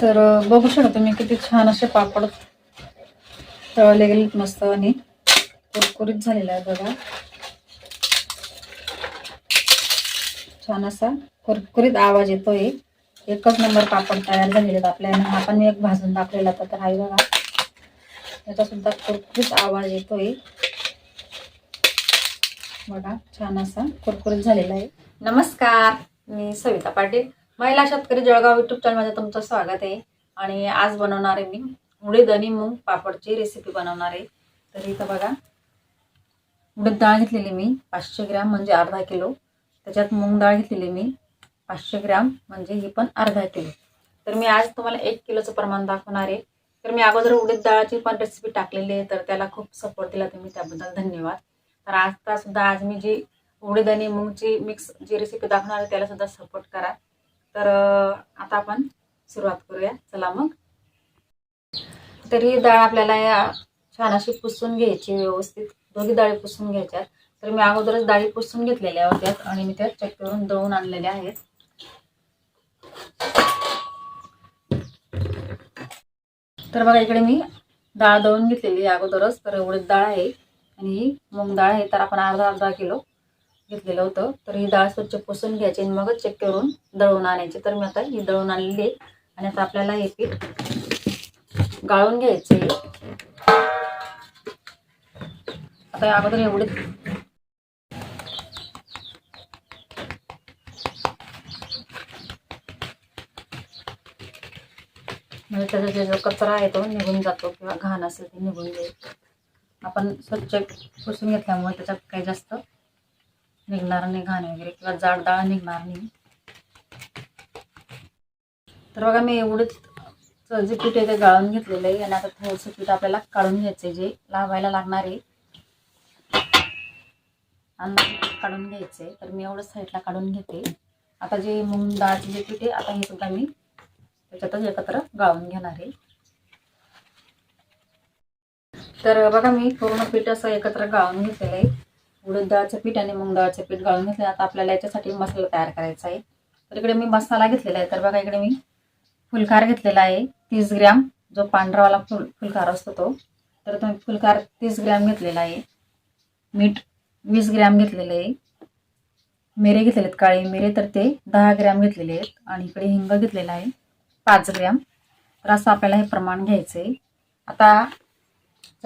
तर बघू शकता तुम्ही किती छान असे पापड तळले गेलेत मस्त आणि कुरकुरीत झालेला आहे बघा. छान असा कुरकुरीत आवाज येतोय. एकच नंबर पापड तयार झालेले आहेत आपल्याला. हा पण एक भाजून दाखवलेला होता तर आहे बघा. याचा सुद्धा कुरकुरीत आवाज येतोय. बघा छान असा कुरकुरीत झालेला आहे. नमस्कार मी सविता पाटील. महिला शेतकरी जळगाव युट्यूब चॅनलमध्ये तुमचं स्वागत आहे. आणि आज बनवणार आहे मी उडीद आणि मूग पापडची रेसिपी बनवणार आहे. तर इथं बघा उडीद डाळ घेतलेली मी पाचशे ग्रॅम म्हणजे अर्धा किलो. त्याच्यात मूग डाळ घेतलेली मी पाचशे ग्रॅम म्हणजे ही पण अर्धा किलो. तर मी आज तुम्हाला एक किलोचं प्रमाण दाखवणार आहे. तर मी अगोदर उडीद डाळाची पण रेसिपी टाकलेली आहे तर त्याला खूप सपोर्ट दिला तुम्ही त्याबद्दल धन्यवाद. तर आजचा सुद्धा आज मी जी उडीद आणि मूगची मिक्स जी रेसिपी दाखवणार आहे त्याला सुद्धा सपोर्ट करा. तर आता आपण सुरुवात करूया. चला मग. तर ही डाळ आपल्याला या छान अशी पुसून घ्यायची व्यवस्थित. दोघी डाळी पुसून घ्यायच्यात. तर मी अगोदरच डाळी पुसून घेतलेल्या होत्या आणि मी त्या चक्कीवरून दळून आणलेल्या आहेत. तर बघा इकडे मी डाळ दळून घेतलेली अगोदरच. तर एवढीच डाळ आहे आणि मूग डाळ आहे. तर आपण अर्धा अर्धा किलो घेतलेलं होतं. तर ही डाळ स्वच्छ पुसून घ्यायची आणि मगच करून दळून आणायची. तर मी आता ही दळून आणलेली आहे. आणि आता आपल्याला हे पीठ गाळून घ्यायचे आता अगोदर एवढे म्हणजे त्याचा जे जो कचरा आहे तो निघून जातो किंवा घाण असेल ते निघून जाईल. आपण स्वच्छ पुसून घेतल्यामुळे त्याच्यात काही जास्त निघणार नाही घाण वगैरे किंवा जाड डाळ निघणार नाही. तर बघा मी एवढंच जे पीठ आहे ते गाळून घेतलेलं आहे आणि आता थोडंसं पीठ आपल्याला काढून घ्यायचं आहे जे लावायला लागणार आहे. आणि काढून घ्यायचं आहे तर मी एवढं साईडला काढून घेते. आता जे मूग डाळचे जे पीठ आहे आता हे सुद्धा मी त्याच्यातच एकत्र गाळून घेणार आहे. तर बघा मी पूर्ण पीठ असं एकत्र गाळून घेतलेलं आहे. उडद डाळचं पीठ आणि मूग डाळचं पीठ गाळून घेतलं. आता आपल्याला याच्यासाठी मसाला तयार करायचा आहे. तर इकडे मी मसाला घेतलेला आहे. तर बघा इकडे मी फुलकार घेतलेला आहे. तीस ग्रॅम. जो पांढरावाला फुल फुलकार असतो तो. तर तो फुलकार तीस ग्रॅम घेतलेला आहे. मीठ वीस ग्रॅम घेतलेलं आहे. मिरे घेतलेले आहेत. काळे मिरे तर ते दहा ग्रॅम घेतलेले आहेत. आणि इकडे हिंग घेतलेला आहे. पाच ग्रॅम. तर असं आपल्याला हे प्रमाण घ्यायचं आहे आता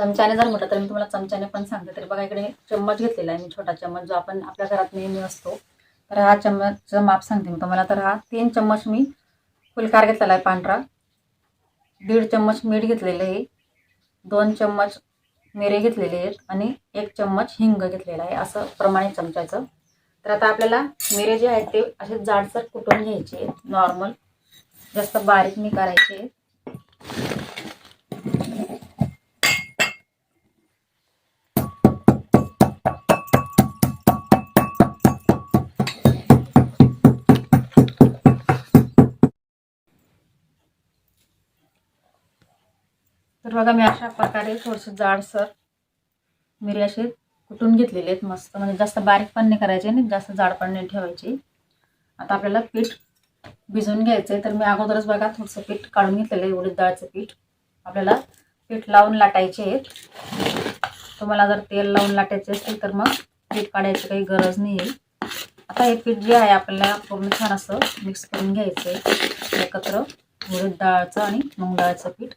चमच्याने जर म्हटलं तर मी तुम्हाला चमच्याने पण सांगते. तरी बघा इकडे चम्मच घेतलेला आहे मी छोटा चम्मच जो आपण आपल्या घरात नेहमी असतो. तर हा चम्मचचं माप सांगते मी तुम्हाला. तर हा तीन चम्मच मी फुलकार घेतलेला आहे पांढरा. दीड चम्मच मीठ घेतलेलं आहे. दोन चम्मच मिरे घेतलेले आहेत आणि एक चम्मच हिंग घेतलेला आहे. असं प्रमाणे चमच्याचं. तर आता आपल्याला मिरे जे आहेत ते असे जाडसर कुटून घ्यायचे आहेत. नॉर्मल. जास्त बारीक मी करायचे आहेत. तर बघा मी अशा प्रकारे थोडंसं जाडसर मिरी असे कुटून घेतलेले आहेत मस्त. म्हणजे जास्त बारीक पण नाही करायचे आणि जास्त जाड पण नाही ठेवायचे. आता आपल्याला पीठ भिजवून घ्यायचं आहे तर मी अगोदरच बघा थोडंसं पीठ काढून घेतलेलं आहे उडीद डाळचं पीठ. आपल्याला पीठ लावून लाटायचे आहेत. तुम्हाला जर तेल लावून लाटायचे असेल तर मग पीठ काढायची काही गरज नाही आहे. आता हे पीठ जे आहे आपल्याला पूर्ण छान असं मिक्स करून घ्यायचं आहे एकत्र उडीद डाळचं आणि मूग डाळचं पीठ.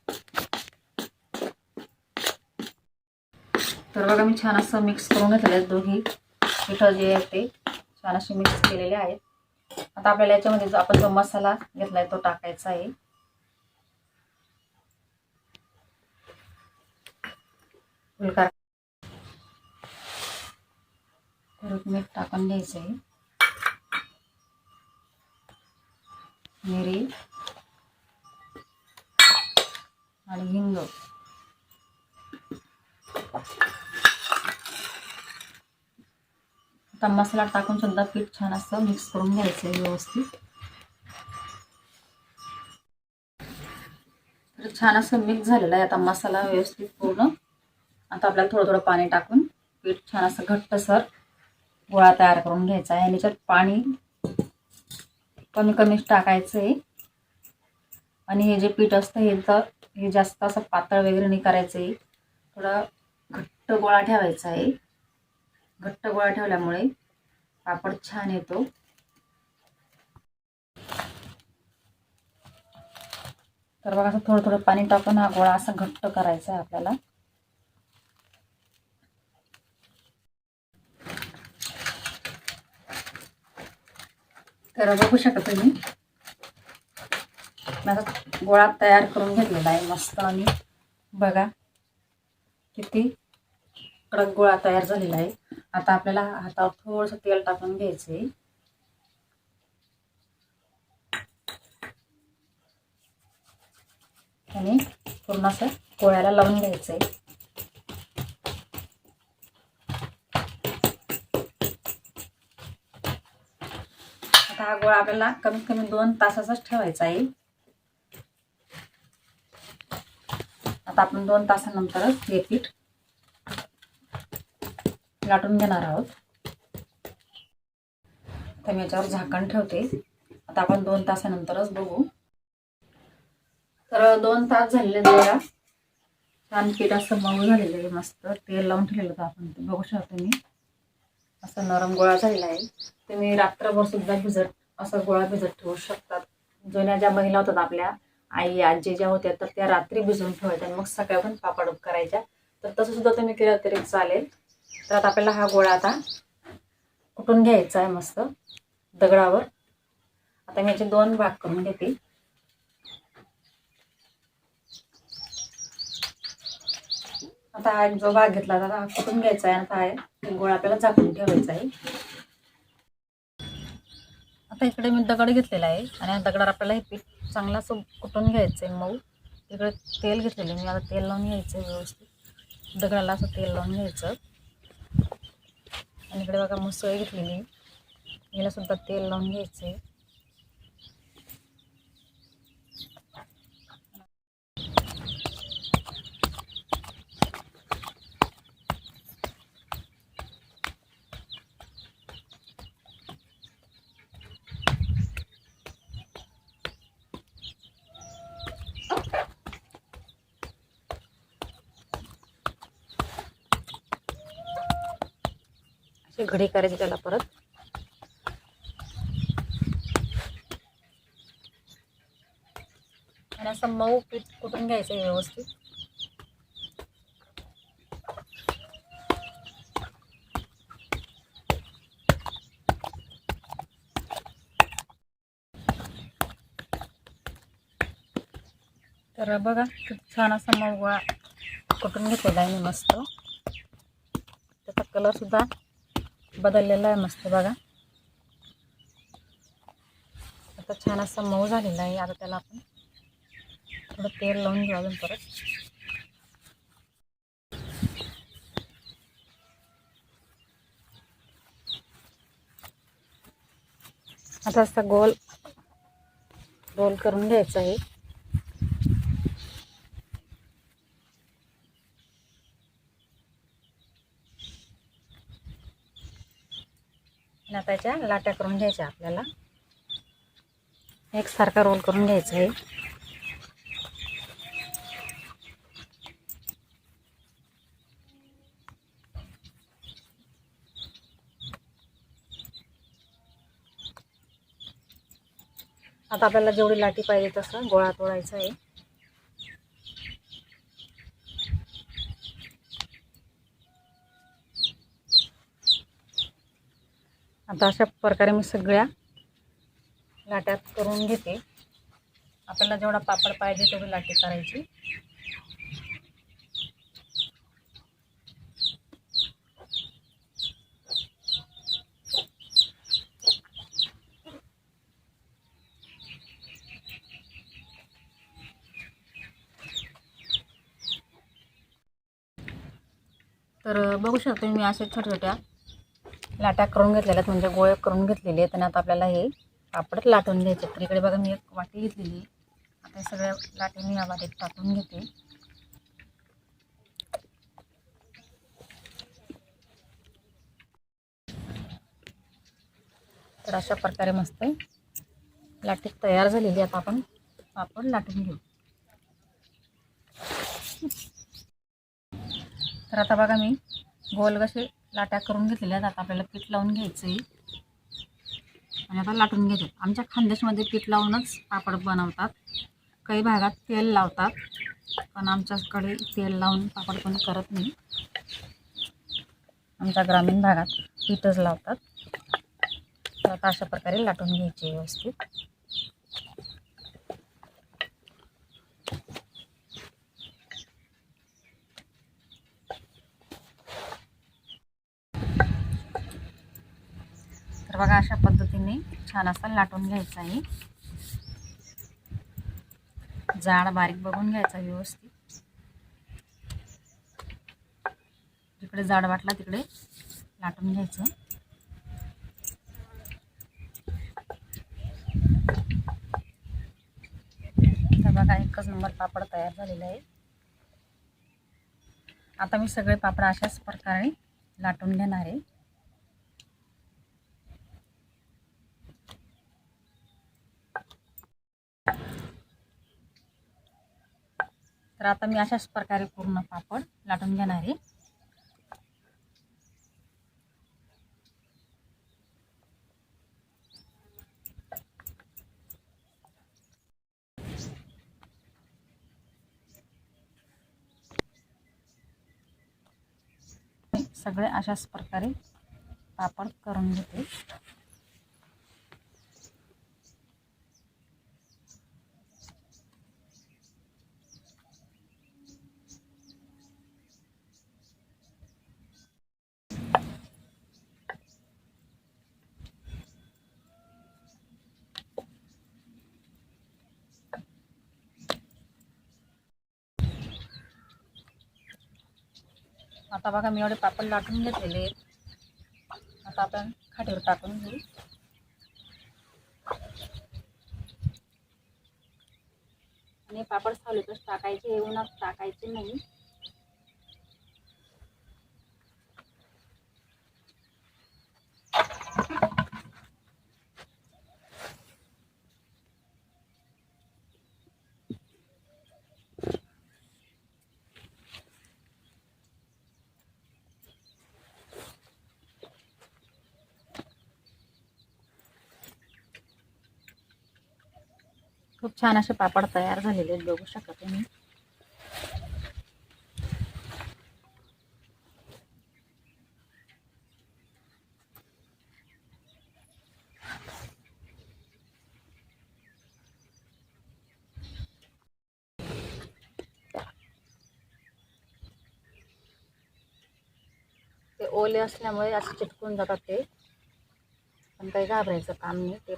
तर बघा मी छान असं मिक्स करून घेतलेले आहेत दोघी. पिठं जे आहेत ते छान असे मिक्स केलेले आहेत. आता आपल्याला याच्यामध्ये जो आपण जो मसाला घेतलाय तो टाकायचा आहे. फुलकार. परत मीठ टाकून घ्यायचं आहे. मिरी. आणि हिंग. आता मसाला टाकून सुद्धा पीठ छान असं मिक्स करून घ्यायचं आहे व्यवस्थित. तर छान असं मिक्स झालेलं आहे आता मसाला व्यवस्थित पूर्ण. आता आपल्याला थोडं थोडं पाणी टाकून पीठ छान असं घट्टसर गोळा तयार करून घ्यायचा आहे. आणि त्याच्यात पाणी कमी कमीच टाकायचं आहे. आणि हे जे पीठ असतं हे तर हे जास्त असं पातळ वगैरे नाही करायचं आहे. थोडं घट्ट गोळा ठेवायचा आहे. घट्ट गोळा ठेवल्यामुळे पापड छान येतो. तर बघा असं थोडं थोडं पाणी टाकून हा गोळा असा घट्ट करायचा आहे आपल्याला. तर बघू शकता तुम्ही. माझा गोळा तयार करून घेतलेला आहे मस्त आणि बघा किती कडक गोळा तयार झालेला आहे. आता आपल्याला हातावर थोडंसं तेल टाकून घ्यायचं आहे आणि पूर्ण असं गोळ्याला लावून घ्यायचं आहे आता हा गोळा आपल्याला कमीत कमी दोन तासाचाच ठेवायचा आहे. आता आपण दोन तासानंतरच हे पीठ लाटून घेणार आहोत. तर मी याच्यावर झाकण ठेवते. आता आपण दोन तासानंतरच बघू. तर दोन तास झालेले जरा छान पीठ असं मऊ झालेलं आहे. मस्त तेल लावून ठेवलेलं होतं आपण. बघू शकतो तुम्ही. असं नरम गोळा झालेला आहे. तुम्ही रात्रभर सुद्धा भिजत असं गोळा भिजत ठेवू शकतात. जुन्या ज्या महिला होतात आपल्या आई आजी ज्या होत्या तर त्या रात्री भिजवून ठेवायच्या आणि मग सकाळी पण पापड करायच्या. तर तसं सुद्धा तुम्ही केलं तरी चालेल. तर आता आपल्याला हा गोळा आता कुटून घ्यायचा आहे मस्त दगडावर. आता मी याचे दोन भाग करून घेते. आता हा जो भाग घेतला आता हा कुटून घ्यायचा आहे? आता आहे गोळा आपल्याला झाकून ठेवायचा आहे. आता इकडे मी दगड घेतलेला आहे आणि या दगडावर आपल्याला हे पीठ चांगलं असं कुटून घ्यायचं आहे मऊ. इकडे तेल घेतलेलं मी आता तेल लावून घ्यायचं आहे व्यवस्थित. दगडाला असं तेल लावून घ्यायचं. आणि इकडे बघा मुसळ घेतलेली आहे याला सुद्धा तेल लावून घ्यायचं आहे घडी करायची त्याला परत. आणि असं मऊ पीठ कुठून घ्यायचं आहे व्यवस्थित? तर बघा खूप छान असा मऊ कुठून घेतलेला आहे मी मस्त. त्याचा कलर सुद्धा बदललेला आहे मस्त बघा. आता छान असा मऊ झालेला आहे. आता त्याला आपण थोडं तेल लावून घेऊ अजून परत. आता असा गोल रोल करून घ्यायचा आहे. याच्या लाट्या करून घ्यायच्या आपल्याला. एकसारखा रोल करून घ्यायचा आहे आता आपल्याला जेवढी लाटी पाहिजे तसं गोळा तोडायचा आहे. आता अशा प्रकारे मी सगळ्या लाट्यात करून घेते. आपल्याला जेवढा पापड पाहिजे तेवढी लाटी करायची. तर बघू शकतो मी अशा छोट्या छोट्या लाटा करून घेतलेल्या आहेत म्हणजे गोळे करून घेतलेले आहेत. आणि आता आपल्याला हे पापड लाटून घ्यायचे तर इकडे बघा मी एक वाटी घेतलेली आता हे सगळ्या लाटी मी या वाटीत टाकून घेते. तर अशा प्रकारे मस्त लाटी तयार झालेली आता आपण पापड लाटून घेऊ. तर आता बघा मी गोल कसे लाट्या करून घेतलेल्या आहेत. आता आपल्याला पीठ लावून घ्यायचं आहे म्हणजे आणि आता लाटून घेतो. आमच्या खानदेशमध्ये पीठ लावूनच पापड बनवतात. काही भागात तेल लावतात. पण आमच्याकडे तेल लावून पापड पण करत नाही. आमच्या ग्रामीण भागात पीठच लावतात. तर आता अशा प्रकारे लाटून घ्यायचे व्यवस्थित. बघा अशा पद्धतीने छान असं लाटून घ्यायचं आहे. जाड बारीक बघून घ्यायचा व्यवस्थित. जिकडे जाड वाटला तिकडे लाटून घ्यायचं. तर बघा एकच नंबर पापड तयार झालेला आहे. आता मी सगळे पापड अशाच प्रकारे लाटून घेणार आहे. तर आता मी अशाच प्रकारे पूर्ण पापड लाटून घेणार आहे. सगळे अशाच प्रकारे पापड करून घेते. आता बघा मी एवढे पापड लाटून घेतलेले आहेत. आता आपण खाटीवर टाकून घेऊ. आणि पापड सावलीतच टाकायचे उन्हात टाकायचे नाही. खूप छान असे पापड तयार झालेले आहेत बघू शकता तुम्ही. ते ओले असल्यामुळे असे चिटकून जातात ते. पण काही घाबरायचं काम नाही ते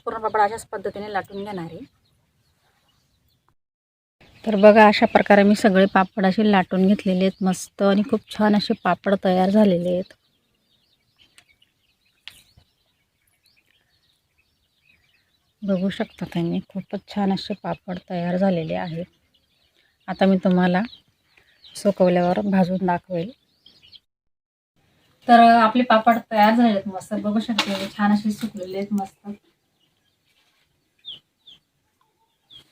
पूर्ण पापड अशाच पद्धतीने लाटून घेणार आहे. तर बघा अशा प्रकारे मी सगळे पापड असे लाटून घेतलेले आहेत. मस्त आणि खूप छान असे पापड तयार झालेले आहेत. बघू शकता तुम्ही खूपच छान असे पापड तयार झालेले आहेत. आता मी तुम्हाला सुकवल्यावर भाजून दाखवेल. तर आपले पापड तयार झालेत मस्त बघू शकते छान असे सुकलेले आहेत. मस्त.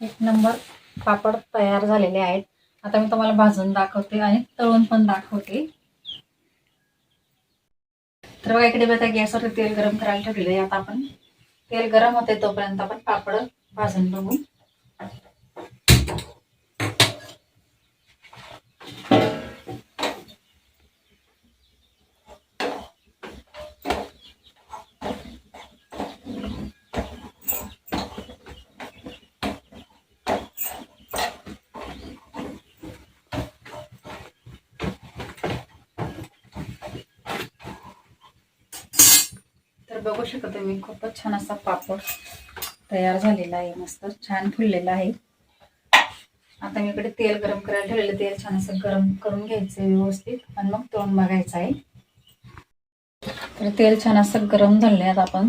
एक नंबर पापड तयार झालेले आहेत. आता मी तुम्हाला भाजून दाखवते आणि तळून पण दाखवते. तर बघा इकडे आता गॅसवरती तेल गरम करायला ठेवलेलं आहे. आता आपण तेल गरम होते तोपर्यंत आपण पापड भाजून बघू. बघू शकता तुम्ही खूपच छान असा पापड तयार झालेला आहे मस्त छान फुललेला आहे. आता मी इकडे तेल गरम करायला ठेवलेलं तेल छान असं गरम करून घ्यायचं व्यवस्थित आणि मग तळून बघायचं आहे. तर तेल छान असं गरम झाले आहेत आपण.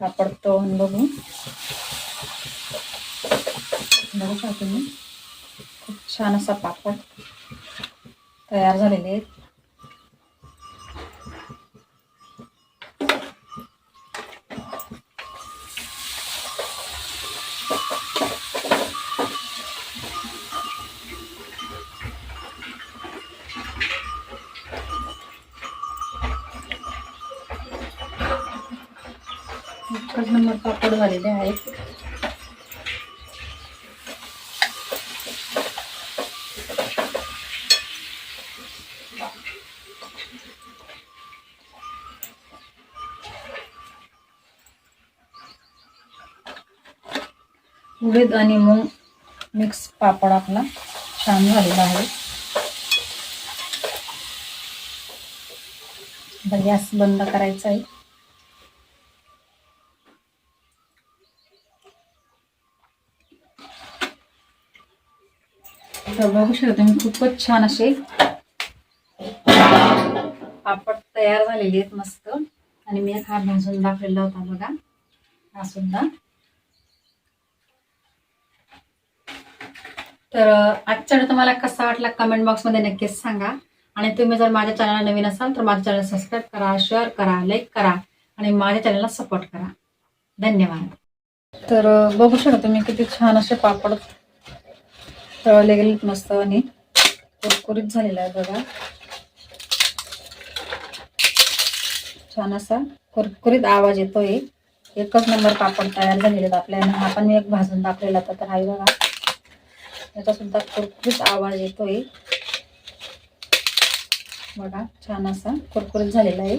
पापड तळून बघू बघू शकता तुम्ही. छान असा पापड तयार झालेले आहेत. एकच नंबर पापड झालेले आहेत. उडीद आणि मूग मिक्स पापड आपला छान झालेला आहे. गॅस बंद करायचा आहे. तर बघू शकता तुम्ही खूपच छान असे पापड तयार झालेले आहेत मस्त. आणि मी हा भाजून दाखवलेला होता बघा. हा सुद्धा. तर अं, आजचा व्हिडिओ तुम्हाला कसा वाटला कमेंट बॉक्समध्ये नक्कीच सांगा. आणि तुम्ही जर माझ्या चॅनलला नवीन असाल तर माझ्या चॅनल सबस्क्राईब करा शेअर करा लाईक करा आणि माझ्या चॅनलला सपोर्ट करा. धन्यवाद. तर बघू शकता तुम्ही किती छान असे पापड तळले गेले मस्त आणि कुरकुरीत झालेला आहे बघा. छान असा कुरकुरीत आवाज येतोय. एकच नंबर पापड तयार झालेले आहेत आपल्याला हा पण मी एक भाजून दाखवलेला होता तर हाय बघा. याचा सुद्धा कुरकुरीत आवाज येतोय. बघा छान असा कुरकुरीत झालेला आहे.